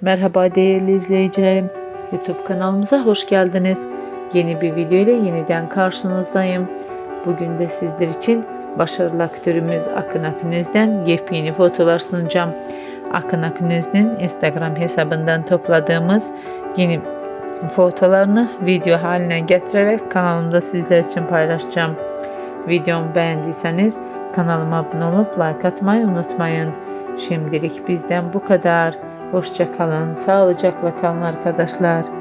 Merhaba değerli izleyicilerim. YouTube kanalımıza hoş geldiniz. Yeni bir video ile yeniden karşınızdayım. Bugün de sizler için başarılı aktörümüz Akın Akınöz'den yepyeni fotolar sunacağım. Akın Akınöz'ün Instagram hesabından topladığımız yeni fotolarını video haline getirerek kanalımda sizler için paylaşacağım. Videomu beğendiyseniz kanalıma abone olup like atmayı unutmayın. Şimdilik bizden bu kadar. Hoşça kalın, sağlıcakla kalın arkadaşlar.